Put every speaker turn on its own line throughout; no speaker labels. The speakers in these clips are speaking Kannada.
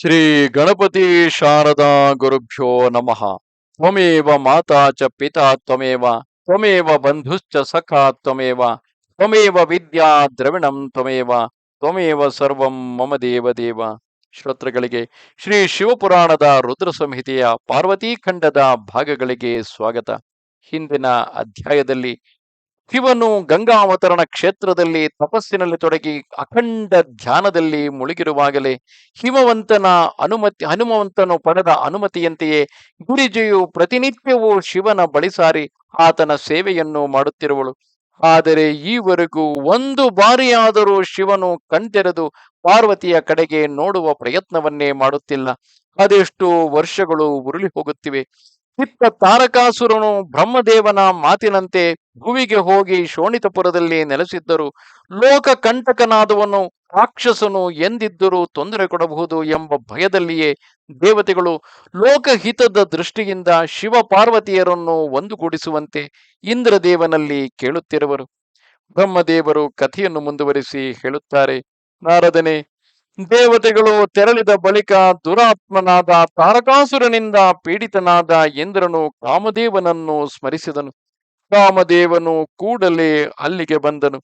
ಶ್ರೀ ಗಣಪತಿ ಶಾರದಾ ಗುರುಭ್ಯೋ ನಮಃ. ತ್ವಮೇವ ಮಾತಾ ಚ ಪಿತಾ ತ್ವಮೇವ ತ್ವಮೇವ ಬಂಧುಶ್ಚ ಸಖಾ ತ್ವಮೇವ ತ್ವಮೇವ ವಿದ್ಯಾ ದ್ರವಿಣಂ ತ್ವಮೇವ ತ್ವಮೇವ ಸರ್ವಂ ಮಮ ದೇವ ದೇವ. ಶ್ರೋತೃಗಳಿಗೆ ಶ್ರೀ ಶಿವಪುರಾಣದ ರುದ್ರ ಸಂಹಿತೆಯ ಪಾರ್ವತೀಖಂಡದ ಭಾಗಗಳಿಗೆ ಸ್ವಾಗತ. ಹಿಂದಿನ ಅಧ್ಯಾಯದಲ್ಲಿ ಶಿವನು ಗಂಗಾವತರಣ ಕ್ಷೇತ್ರದಲ್ಲಿ ತಪಸ್ಸಿನಲ್ಲಿ ತೊಡಗಿ ಅಖಂಡ ಧ್ಯಾನದಲ್ಲಿ ಮುಳುಗಿರುವಾಗಲೇ ಹಿಮವಂತನ ಅನುಮತಿ, ಹನುಮವಂತನು ಪಡೆದ ಅನುಮತಿಯಂತೆಯೇ ಗುರಿಜಿಯು ಪ್ರತಿನಿತ್ಯವೂ ಶಿವನ ಬಳಿ ಸಾರಿ ಆತನ ಸೇವೆಯನ್ನು ಮಾಡುತ್ತಿರುವಳು. ಆದರೆ ಈವರೆಗೂ ಒಂದು ಬಾರಿಯಾದರೂ ಶಿವನು ಕಣ್ತೆರೆದು ಪಾರ್ವತಿಯ ಕಡೆಗೆ ನೋಡುವ ಪ್ರಯತ್ನವನ್ನೇ ಮಾಡುತ್ತಿಲ್ಲ. ಅದೆಷ್ಟು ವರ್ಷಗಳು ಉರುಳಿ ಹೋಗುತ್ತಿವೆ. ಚಿತ್ತ ತಾರಕಾಸುರನು ಬ್ರಹ್ಮದೇವನ ಮಾತಿನಂತೆ ಭುವಿಗೆ ಹೋಗಿ ಶೋಣಿತಪುರದಲ್ಲಿ ನೆಲೆಸಿದ್ದರು. ಲೋಕ ಕಂಟಕನಾದವನು ರಾಕ್ಷಸನು ಎಂದಿದ್ದರೂ ತೊಂದರೆ ಕೊಡಬಹುದು ಎಂಬ ಭಯದಲ್ಲಿಯೇ ದೇವತೆಗಳು ಲೋಕಹಿತದ ದೃಷ್ಟಿಯಿಂದ ಶಿವ ಪಾರ್ವತಿಯರನ್ನು ಒಂದುಗೂಡಿಸುವಂತೆ ಇಂದ್ರದೇವನಲ್ಲಿ ಕೇಳುತ್ತಿರುವರು. ಬ್ರಹ್ಮದೇವರು ಕಥೆಯನ್ನು ಮುಂದುವರಿಸಿ ಹೇಳುತ್ತಾರೆ, ನಾರದನೆ ದೇವತೆಗಳು ತೆರಳಿದ ಬಳಿಕ ದುರಾತ್ಮನಾದ ತಾರಕಾಸುರನಿಂದ ಪೀಡಿತನಾದ ಇಂದ್ರನು ಕಾಮದೇವನನ್ನು ಸ್ಮರಿಸಿದನು. ಕಾಮದೇವನು ಕೂಡಲೇ ಅಲ್ಲಿಗೆ ಬಂದನು.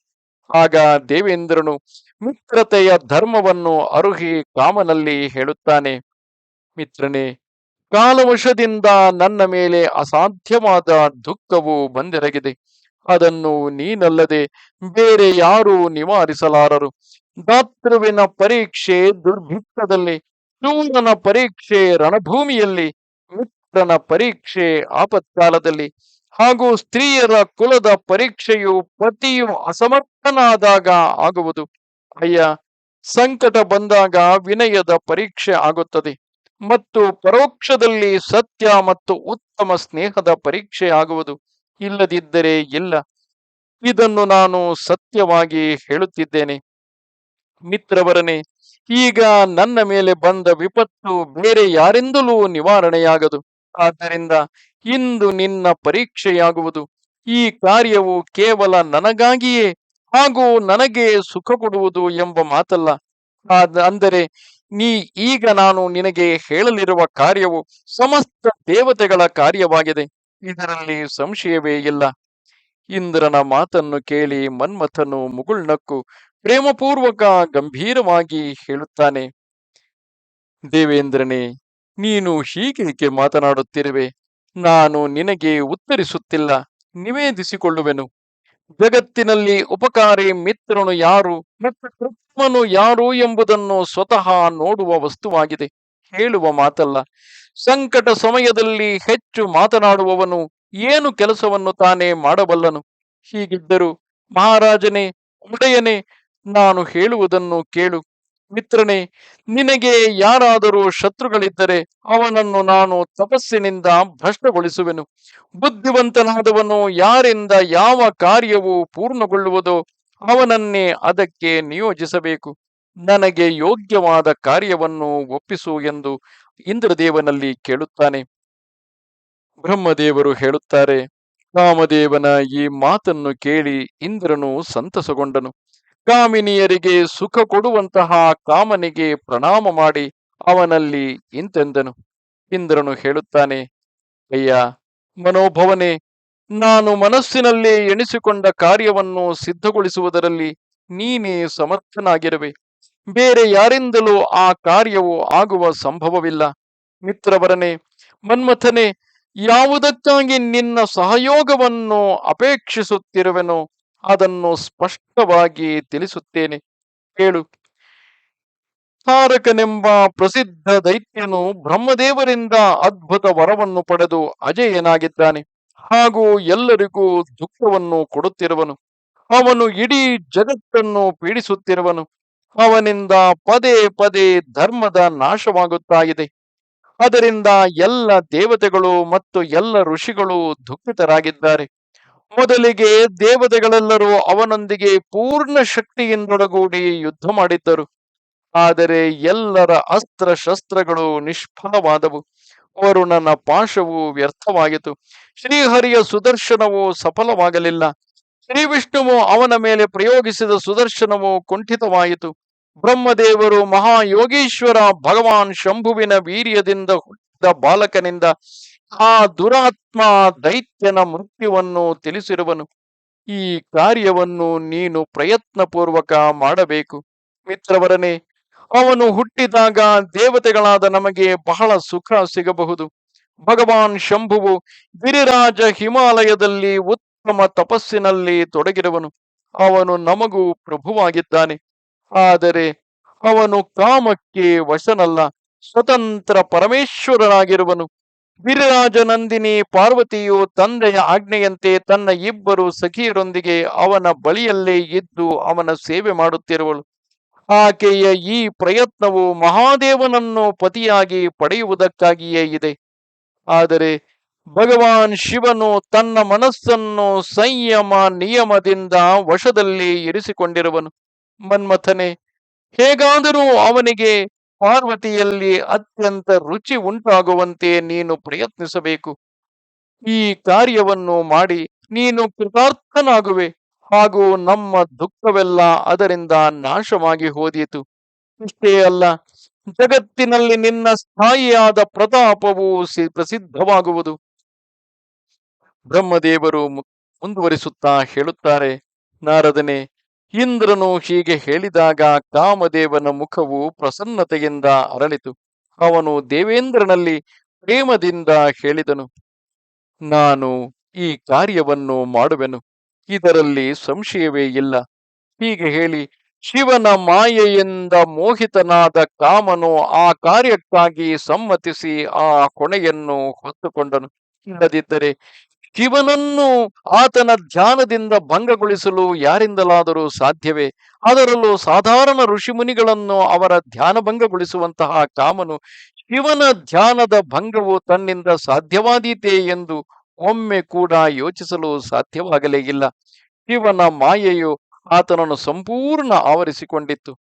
ಆಗ ದೇವೇಂದ್ರನು ಮಿತ್ರತೆಯ ಧರ್ಮವನ್ನು ಅರುಹಿ ಕಾಮನಲ್ಲಿ ಹೇಳುತ್ತಾನೆ. ಮಿತ್ರನೇ, ಕಾಲವಶದಿಂದ ನನ್ನ ಮೇಲೆ ಅಸಾಧ್ಯವಾದ ದುಃಖವು ಬಂದೆರಗಿದೆ. ಅದನ್ನು ನೀನಲ್ಲದೆ ಬೇರೆ ಯಾರೂ ನಿವಾರಿಸಲಾರರು. ದಾತೃವಿನ ಪರೀಕ್ಷೆ ದುರ್ಭಿಕ್ಷದಲ್ಲಿ ಶೂರನ ಪರೀಕ್ಷೆ ರಣಭೂಮಿಯಲ್ಲಿ, ಮಿತ್ರನ ಪರೀಕ್ಷೆ ಆಪತ್ಕಾಲದಲ್ಲಿ. ಹಾಗೂ ಸ್ತ್ರೀಯರ ಕುಲದ ಪರೀಕ್ಷೆಯು ಪತಿಯು ಅಸಮರ್ಥನಾದಾಗ ಆಗುವುದು. ಅಯ್ಯ, ಸಂಕಟ ಬಂದಾಗ ವಿನಯದ ಪರೀಕ್ಷೆ ಆಗುತ್ತದೆ. ಮತ್ತು ಪರೋಕ್ಷದಲ್ಲಿ ಸತ್ಯ ಮತ್ತು ಉತ್ತಮ ಸ್ನೇಹದ ಪರೀಕ್ಷೆ ಆಗುವುದು. ಇಲ್ಲದಿದ್ದರೆ ಇಲ್ಲ. ಇದನ್ನು ನಾನು ಸತ್ಯವಾಗಿ ಹೇಳುತ್ತಿದ್ದೇನೆ. ಮಿತ್ರವರನೇ, ಈಗ ನನ್ನ ಮೇಲೆ ಬಂದ ವಿಪತ್ತು ಬೇರೆ ಯಾರಿಂದಲೂ ನಿವಾರಣೆಯಾಗದು. ಆದ್ದರಿಂದ ಇಂದು ನಿನ್ನ ಪರೀಕ್ಷೆಯಾಗುವುದು. ಈ ಕಾರ್ಯವು ಕೇವಲ ನನಗಾಗಿಯೇ ಹಾಗೂ ನನಗೆ ಸುಖ ಕೊಡುವುದು ಎಂಬ ಮಾತಲ್ಲ. ಅಂದರೆ ನೀ, ಈಗ ನಾನು ನಿನಗೆ ಹೇಳಲಿರುವ ಕಾರ್ಯವು ಸಮಸ್ತ ದೇವತೆಗಳ ಕಾರ್ಯವಾಗಿದೆ. ಇದರಲ್ಲಿ ಸಂಶಯವೇ ಇಲ್ಲ. ಇಂದ್ರನ ಮಾತನ್ನು ಕೇಳಿ ಮನ್ಮಥನು ಮುಗುಳ್ನಕ್ಕು ಪ್ರೇಮಪೂರ್ವಕ ಗಂಭೀರವಾಗಿ ಹೇಳುತ್ತಾನೆ, ದೇವೇಂದ್ರನೇ, ನೀನು ಹೀಗೇಕೆ ಮಾತನಾಡುತ್ತಿರುವೆ. ನಾನು ನಿನಗೆ ಉತ್ತರಿಸುತ್ತಿಲ್ಲ. ನಿವೇದಿಸಿಕೊಳ್ಳುವೆನು. ಜಗತ್ತಿನಲ್ಲಿ ಉಪಕಾರಿ ಮಿತ್ರನು ಯಾರು ಮತ್ತು ಕೃತ್ಮನು ಯಾರು ಎಂಬುದನ್ನು ಸ್ವತಃ ನೋಡುವ ವಸ್ತುವಾಗಿದೆ. ಹೇಳುವ ಮಾತಲ್ಲ. ಸಂಕಟ ಸಮಯದಲ್ಲಿ ಹೆಚ್ಚು ಮಾತನಾಡುವವನು ಏನು ಕೆಲಸವನ್ನು ತಾನೇ ಮಾಡಬಲ್ಲನು. ಹೀಗಿದ್ದರೂ ಮಹಾರಾಜನೇ ಒಡೆಯನೇ ನಾನು ಹೇಳುವುದನ್ನು ಕೇಳು. ಮಿತ್ರನೇ, ನಿನಗೆ ಯಾರಾದರೂ ಶತ್ರುಗಳಿದ್ದರೆ ಅವನನ್ನು ನಾನು ತಪಸ್ಸಿನಿಂದ ಭ್ರಷ್ಟಗೊಳಿಸುವೆನು. ಬುದ್ಧಿವಂತನಾದವನು ಯಾರಿಂದ ಯಾವ ಕಾರ್ಯವು ಪೂರ್ಣಗೊಳ್ಳುವುದೋ ಅವನನ್ನೇ ಅದಕ್ಕೆ ನಿಯೋಜಿಸಬೇಕು. ನನಗೆ ಯೋಗ್ಯವಾದ ಕಾರ್ಯವನ್ನು ಒಪ್ಪಿಸು ಎಂದು ಇಂದ್ರದೇವನಲ್ಲಿ ಕೇಳುತ್ತಾನೆ. ಬ್ರಹ್ಮದೇವರು ಹೇಳುತ್ತಾರೆ ಕಾಮದೇವನ ಈ ಮಾತನ್ನು ಕೇಳಿ ಇಂದ್ರನು ಸಂತಸಗೊಂಡನು. ಕಾಮಿನಿಯರಿಗೆ ಸುಖ ಕೊಡುವಂತಹ ಕಾಮನಿಗೆ ಪ್ರಣಾಮ ಮಾಡಿ ಅವನಲ್ಲಿ ಇಂತೆಂದನು. ಇಂದ್ರನು ಹೇಳುತ್ತಾನೆ, ಅಯ್ಯ, ಮನೋಭವನೆ, ನಾನು ಮನಸ್ಸಿನಲ್ಲಿ ಎಣಿಸಿಕೊಂಡ ಕಾರ್ಯವನ್ನು ಸಿದ್ಧಗೊಳಿಸುವುದರಲ್ಲಿ ನೀನೇ ಸಮರ್ಥನಾಗಿರುವೆ. ಬೇರೆ ಯಾರಿಂದಲೂ ಆ ಕಾರ್ಯವು ಆಗುವ ಸಂಭವವಿಲ್ಲ. ಮಿತ್ರವರನೆ ಮನ್ಮಥನೆ, ಯಾವುದಕ್ಕಾಗಿ ನಿನ್ನ ಸಹಯೋಗವನ್ನು ಅಪೇಕ್ಷಿಸುತ್ತಿರುವೆನೋ? ಅದನ್ನು ಸ್ಪಷ್ಟವಾಗಿ ತಿಳಿಸುತ್ತೇನೆ. ಕೇಳು. ತಾರಕನೆಂಬ ಪ್ರಸಿದ್ಧ ದೈತ್ಯನು ಬ್ರಹ್ಮದೇವರಿಂದ ಅದ್ಭುತ ವರವನ್ನು ಪಡೆದು ಅಜೇಯನಾಗಿದ್ದಾನೆ. ಹಾಗೂ ಎಲ್ಲರಿಗೂ ದುಃಖವನ್ನು ಕೊಡುತ್ತಿರುವನು. ಅವನು ಇಡೀ ಜಗತ್ತನ್ನು ಪೀಡಿಸುತ್ತಿರುವನು. ಅವನಿಂದ ಪದೇ ಪದೇ ಧರ್ಮದ ನಾಶವಾಗುತ್ತಾ ಇದೆ ಅದರಿಂದ ಎಲ್ಲ ದೇವತೆಗಳು ಮತ್ತು ಎಲ್ಲ ಋಷಿಗಳು ದುಃಖಿತರಾಗಿದ್ದಾರೆ. ಮೊದಲಿಗೆ ದೇವತೆಗಳೆಲ್ಲರೂ ಅವನೊಂದಿಗೆ ಪೂರ್ಣ ಶಕ್ತಿಯಿಂದೊಡಗೂಡಿ ಯುದ್ಧ ಮಾಡಿದ್ದರು. ಆದರೆ ಎಲ್ಲರ ಅಸ್ತ್ರ ಶಸ್ತ್ರಗಳು ನಿಷ್ಫಲವಾದವು. ವರುಣನ ಪಾಶವು ವ್ಯರ್ಥವಾಯಿತು ಶ್ರೀಹರಿಯ ಸುದರ್ಶನವು ಸಫಲವಾಗಲಿಲ್ಲ. ಶ್ರೀ ವಿಷ್ಣುವು ಅವನ ಮೇಲೆ ಪ್ರಯೋಗಿಸಿದ ಸುದರ್ಶನವು ಕುಂಠಿತವಾಯಿತು. ಬ್ರಹ್ಮದೇವರು ಮಹಾಯೋಗೀಶ್ವರ ಭಗವಾನ್ ಶಂಭುವಿನ ವೀರ್ಯದಿಂದ ಹುಟ್ಟಿದ ಬಾಲಕನಿಂದ ಆ ದುರಾತ್ಮ ದೈತ್ಯನ ಮೃತ್ಯುವನ್ನು ತಿಳಿಸಿರುವನು. ಈ ಕಾರ್ಯವನ್ನು ನೀನು ಪ್ರಯತ್ನಪೂರ್ವಕ ಮಾಡಬೇಕು. ಮಿತ್ರವರನೆ ಅವನು ಹುಟ್ಟಿದಾಗ ದೇವತೆಗಳಾದ ನಮಗೆ ಬಹಳ ಸುಖ ಸಿಗಬಹುದು. ಭಗವಾನ್ ಶಂಭುವು ಗಿರಿರಾಜ ಹಿಮಾಲಯದಲ್ಲಿ ಉತ್ತಮ ತಪಸ್ಸಿನಲ್ಲಿ ತೊಡಗಿರುವನು. ಅವನು ನಮಗೂ ಪ್ರಭುವಾಗಿದ್ದಾನೆ. ಆದರೆ ಅವನು ಕಾಮಕ್ಕೆ ವಶನಲ್ಲ, ಸ್ವತಂತ್ರ ಪರಮೇಶ್ವರನಾಗಿರುವನು ಗಿರಿರಾಜನಂದಿನಿ ಪಾರ್ವತಿಯು ತಂದೆಯ ಆಜ್ಞೆಯಂತೆ ತನ್ನ ಇಬ್ಬರು ಸಖಿಯರೊಂದಿಗೆ ಅವನ ಬಳಿಯಲ್ಲೇ ಇದ್ದು ಅವನ ಸೇವೆ ಮಾಡುತ್ತಿರುವಳು. ಆಕೆಯ ಈ ಪ್ರಯತ್ನವು ಮಹಾದೇವನನ್ನು ಪತಿಯಾಗಿ ಪಡೆಯುವುದಕ್ಕಾಗಿಯೇ ಇದೆ. ಆದರೆ ಭಗವಾನ್ ಶಿವನು ತನ್ನ ಮನಸ್ಸನ್ನು ಸಂಯಮ ನಿಯಮದಿಂದ ವಶದಲ್ಲಿ ಇರಿಸಿಕೊಂಡಿರುವನು. ಮನ್ಮಥನೆ, ಹೇಗಾದರೂ ಅವನಿಗೆ ಪಾರ್ವತಿಯಲ್ಲಿ ಅತ್ಯಂತ ರುಚಿ ಉಂಟಾಗುವಂತೆ ನೀನು ಪ್ರಯತ್ನಿಸಬೇಕು. ಈ ಕಾರ್ಯವನ್ನು ಮಾಡಿ ನೀನು ಕೃತಾರ್ಥನಾಗುವೆ ಹಾಗೂ ನಮ್ಮ ದುಃಖವೆಲ್ಲ ಅದರಿಂದ ನಾಶವಾಗಿ ಹೋದೀತು. ಇಷ್ಟೇ ಅಲ್ಲ, ಜಗತ್ತಿನಲ್ಲಿ ನಿನ್ನ ಸ್ಥಾಯಿಯಾದ ಪ್ರತಾಪವು ಪ್ರಸಿದ್ಧವಾಗುವುದು. ಬ್ರಹ್ಮದೇವರು ಮುಂದುವರಿಸುತ್ತಾ ಹೇಳುತ್ತಾರೆ, ನಾರದನೆ ಇಂದ್ರನು ಹೀಗೆ ಹೇಳಿದಾಗ ಕಾಮದೇವನ ಮುಖವು ಪ್ರಸನ್ನತೆಯಿಂದ ಅರಳಿತು. ಅವನು ದೇವೇಂದ್ರನಲ್ಲಿ ಪ್ರೇಮದಿಂದ ಹೇಳಿದನು, ನಾನು ಈ ಕಾರ್ಯವನ್ನು ಮಾಡುವೆನು, ಇದರಲ್ಲಿ ಸಂಶಯವೇ ಇಲ್ಲ. ಹೀಗೆ ಹೇಳಿ ಶಿವನ ಮಾಯೆಯಿಂದ ಮೋಹಿತನಾದ ಕಾಮನು ಆ ಕಾರ್ಯಕ್ಕಾಗಿ ಸಮ್ಮತಿಸಿ ಆ ಕೊಣೆಯನ್ನು ಹೊತ್ತುಕೊಂಡನು. ಇಲ್ಲದಿದ್ದರೆ ಶಿವನನ್ನು ಆತನ ಧ್ಯಾನದಿಂದ ಭಂಗಗೊಳಿಸಲು ಯಾರಿಂದಲಾದರೂ ಸಾಧ್ಯವೇ? ಅದರಲ್ಲೂ ಸಾಧಾರಣ ಋಷಿಮುನಿಗಳನ್ನು ಅವರ ಧ್ಯಾನ ಭಂಗಗೊಳಿಸುವಂತಹ ಕಾಮನು ಶಿವನ ಧ್ಯಾನದ ಭಂಗವು ತನ್ನಿಂದ ಸಾಧ್ಯವಾದೀತೆ ಎಂದು ಒಮ್ಮೆ ಕೂಡ ಯೋಚಿಸಲು ಸಾಧ್ಯವಾಗಲೇ ಇಲ್ಲ. ಶಿವನ ಮಾಯೆಯು ಆತನನ್ನು ಸಂಪೂರ್ಣ ಆವರಿಸಿಕೊಂಡಿತ್ತು.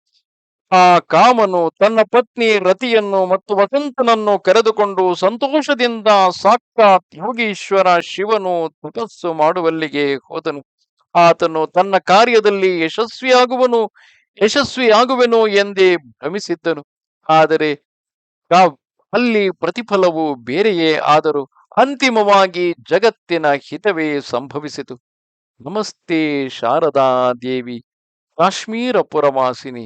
ಆ ಕಾಮನು ತನ್ನ ಪತ್ನಿ ರತಿಯನ್ನು ಮತ್ತು ವಸಂತನನ್ನು ಕರೆದುಕೊಂಡು ಸಂತೋಷದಿಂದ ಸಾಕ್ಷಾತ್ ಯೋಗೀಶ್ವರ ಶಿವನು ತಪಸ್ಸು ಮಾಡುವಲ್ಲಿಗೆ ಹೋದನು. ಆತನು ತನ್ನ ಕಾರ್ಯದಲ್ಲಿ ಯಶಸ್ವಿಯಾಗುವನು, ಯಶಸ್ವಿಯಾಗುವೆನು ಎಂದೇ ಭ್ರಮಿಸಿದ್ದನು. ಆದರೆ ಅಲ್ಲಿ ಪ್ರತಿಫಲವು ಬೇರೆಯೇ ಆದರೂ ಅಂತಿಮವಾಗಿ ಜಗತ್ತಿನ ಹಿತವೇ ಸಂಭವಿಸಿತು. ನಮಸ್ತೆ ಶಾರದಾ ದೇವಿ, ಕಾಶ್ಮೀರ ಪುರವಾಸಿನಿ.